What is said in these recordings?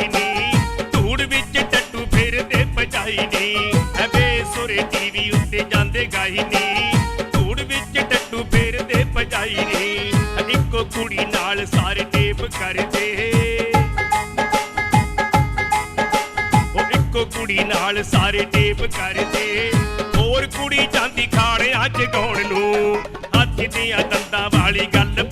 ਭਜਾਈ ਨੀ ਧੂੜ ਵਿੱਚ ਟੱਟੂ ਫਿਰਦੇ ਭਜਾਈ ਨੀ ਐਵੇਂ ਸੁਰੇ ਟੀਵੀ ਉੱਤੇ ਜਾਂਦੇ ਗਾਈ ਨੀ। ਧੂੜ ਵਿੱਚ ਟੱਟੂ ਫਿਰਦੇ ਭਜਾਈ ਨੀ। ਇੱਕੋ ਕੁੜੀ ਨਾਲ ਸਾਰੇ ਟੇਪ ਕਰਦੇ। ਉਹ ਇੱਕੋ ਕੁੜੀ ਨਾਲ ਸਾਰੇ ਟੇਪ ਕਰਦੇ। ਹੋਰ ਕੁੜੀ ਜਾਂਦੀ ਖਾਣਿਆਂ ਚ ਗਾਉਣ ਨੂੰ। ਅੱਜ ਦੀਆਂ ਦੰਦਾਂ ਵਾਲੀ ਗੱਲ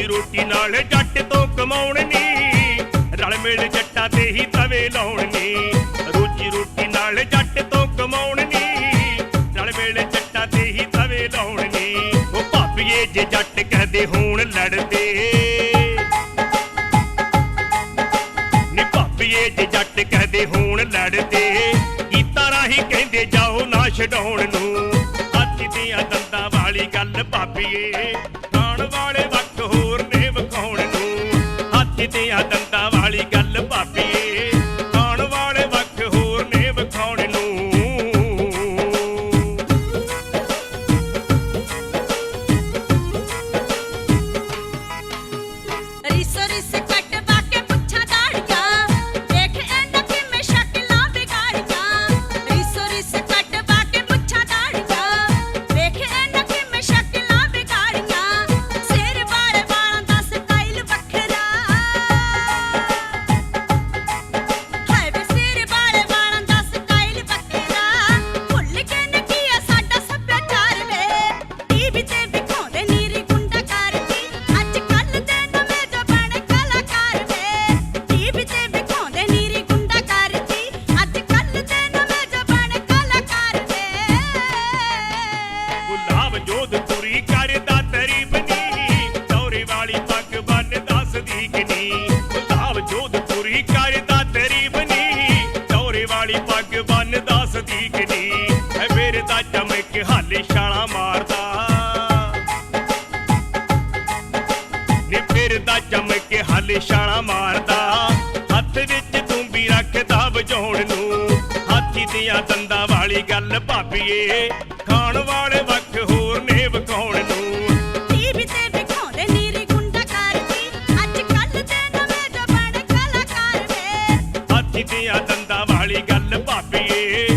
ਉਹ ਰੋਟੀ ਨਾਲ ਜੱਟ ਤੋਂ ਕਮਾਉਣ ਨੀ ਰਲ ਮਿਲ ਜੱਟਾਂ ਤੇ ਹੀ ਤਵੇ ਲਾਉਣ ਨੀ ਰੋਜੀ ਰੋਟੀ ਨਾਲ ਜੱਟ ਤੋਂ ਕਮਾਉਣ ਨੀ ਰਲ ਮਿਲ ਜੱਟਾਂ ਤੇ ਹੀ ਤਵੇ ਲਾਉਣ ਨੀ ਉਹ ਭਾਬੀਏ ਜੇ ਜੱਟ ਕਹਦੇ ਹੋਣ ਲੜਦੇ। ਨੀ ਭਾਬੀਏ ਜੇ ਜੱਟ ਕਹਦੇ ਹੋਣ ਲੜਦੇ। ਗੀਤਾਂ ਰਾਹੀਂ ਕਹਿੰਦੇ ਜਾਓ ਨਾ ਛਡਾਉਣ ਨੂੰ। ਹੱਥ ਦੀਆਂ ਦੰਦਾਂ ਵਾਲੀ ਗੱਲ ਭਾਬੀਏ। ਆਉਣ ਵਾਲੇ ਹੱਥ ਦੀਆਂ ਦੰਦਾਂ ਛਾਲਾ ਮਾਰਦਾ। ਹੱਥ ਵਿੱਚ ਤੂੰ ਵੀ ਰੱਖਦਾ ਵਜਾਉਣ ਨੂੰ। ਹਾਥੀ ਦੀਆਂ ਦੰਦਾਂ ਵਾਲੀ ਗੱਲ ਭਾਬੀਏ ਖਾਣ ਵਾਲੇ ਵਕਤ ਹੋਰ ਨੇ ਵਿਖਾਉਣ ਨੂੰ। ਦੀਆਂ ਦੰਦਾਂ ਵਾਲੀ ਗੱਲ ਭਾਬੀਏ